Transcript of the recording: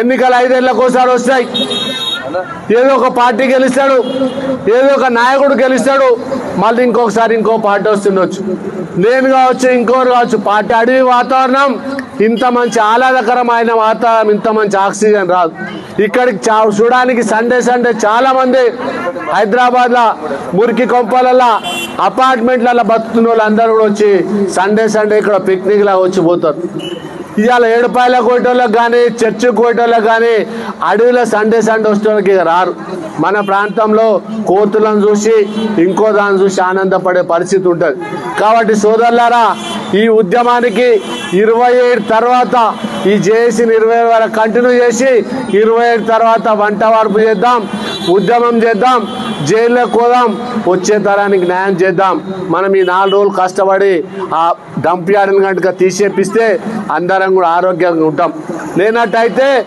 ఎన్నికలు ఐదేళ్ళకోసారి వస్తాయి. ఏదో ఒక పార్టీ గెలుస్తాడు ఏదో ఒక నాయకుడు గెలుస్తాడు మళ్ళీ ఇంకొకసారి ఇంకో పార్టీ వస్తుండొచ్చు. నేను కావచ్చు ఇంకోరు కావచ్చు పార్టీ అడవి వాతావరణం ఇంత మంచి ఆహ్లాదకరమైన వాతావరణం ఇంత మంచి ఆక్సిజన్ రాదు. ఇక్కడికి చా చూడడానికి సండే సండే చాలా మంది హైదరాబాద్లో మురికి కొంపలలో అపార్ట్మెంట్లలో బతుకుతున్న వాళ్ళందరూ కూడా వచ్చి సండే సండే ఇక్కడ పిక్నిక్లా వచ్చి పోతారు. ఇవాళ ఏడుపాయల కోటోళ్ళకి కానీ చర్చి కోటోళ్ళకి కానీ అడవిలో సండే సండే వచ్చేవాళ్ళకి రారు. మన ప్రాంతంలో కోతులను చూసి ఇంకో దాన్ని చూసి ఆనందపడే పరిస్థితి ఉంటుంది. కాబట్టి సోదరులారా ఈ ఉద్యమానికి ఇరవై ఏడు తర్వాత ఈ జేఏసీని ఇరవై వరకు కంటిన్యూ చేసి ఇరవై ఏడు తర్వాత వంట వార్పు చేద్దాం. ఉద్యమం చేద్దాం జైల్లోకి పోదాం వచ్చే తరానికి న్యాయం చేద్దాం. మనం ఈ నాలుగు రోజులు కష్టపడి ఆ డంప్ యార్డ్ని కనుక తీసేపిస్తే అందరం కూడా ఆరోగ్యంగా ఉంటాం. లేనట్టయితే